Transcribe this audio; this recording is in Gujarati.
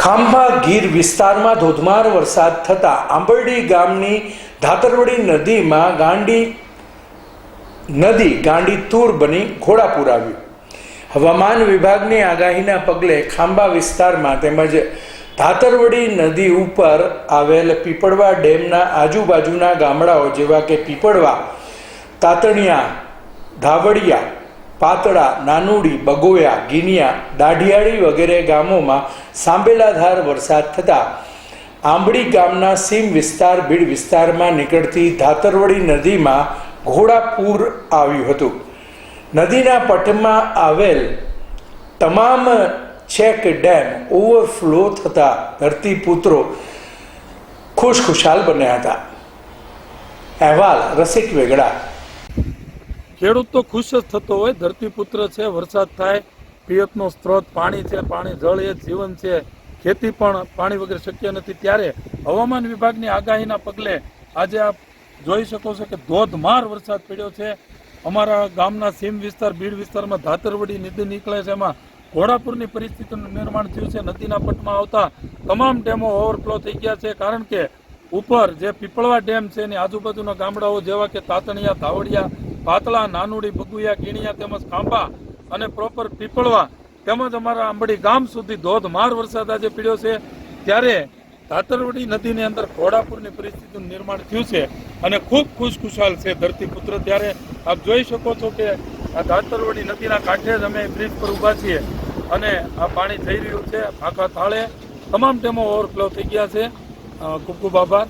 ખાંભા ગીર વિસ્તારમાં ધોધમાર વરસાદ થતાં આંબરડી ગામની ધાતરવડી નદીમાં ગાંડી નદી ગાંડી તૂર બની ઘોડાપુર આવ્યું હવામાન વિભાગની આગાહીના પગલે ખાંભા વિસ્તારમાં તેમજ ધાતરવડી નદી ઉપર આવેલ પીપળવા ડેમના આજુબાજુના ગામડાઓ જેવા કે પીપળવા, તાતણિયા, ધાવડિયા પાતળા, નાનુડી, બગોયા, ગિનિયા, દાઢિયાળી વગેરે ગામોમાં સાંબેલાધાર વરસાદ થતાં આંબડી ગામના સીમ વિસ્તાર ભીડ વિસ્તારમાં નીકળતી ધાતરવડી નદીમાં ઘોડાપૂર આવ્યું હતું. નદીના પટમાં આવેલ તમામ ચેક ડેમ ઓવરફ્લો થતા ધરતીપુત્રો ખુશખુશાલ બન્યા હતા. અહેવાલ રસિક વેગડા ખેડૂત તો ખુશ જ થતો હોય ધરતીપુત્ર છે, વરસાદ થાય, પિયતનો સ્ત્રોત, પાણી છે, પાણી જળ એ જીવન છે, ખેતી પણ પાણી વગર શક્ય નથી. ત્યારે હવામાન વિભાગની આગાહીના પગલે આજે આપ જોઈ શકો છો કે ધોધમાર વરસાદ પડ્યો છે. અમારા ગામના સીમ વિસ્તાર, બીડ વિસ્તારમાં ધાતરવડી નદી નીકળે છે. એમાં ઘોડાપુરની પરિસ્થિતિનું નિર્માણ થયું છે. નદીના પટમાં આવતા તમામ ડેમો ઓવરફ્લો થઈ ગયા છે. કારણ કે ઉપર જે પીપળવા ડેમ છે, એની આજુબાજુના ગામડાઓ જેવા કે તાતણિયા, ધાવડિયા પાતળા, નાનુડી બગુયા ગીણિયા તેમજ ખાંભા અને પ્રોપર પીપળવા તેમજ અમારા આંબડી ગામ સુધી ધોધમાર વરસાદ આજે પડ્યો છે. ત્યારે ધાતરવડી નદીની અંદર ઘોડાપુરની પરિસ્થિતિનું નિર્માણ થયું છે અને ખૂબ ખુશખુશાલ છે ધરતીપુત્ર ત્યારે આપ જોઈ શકો છો કે આ ધાતરવડી નદીના કાંઠે જ અમે બ્રિજ પર ઊભા છીએ અને આ પાણી જઈ રહ્યું છે. આખા થાળે તમામ ડેમો ઓવરફ્લો થઈ ગયા છે. ખૂબ ખૂબ આભાર.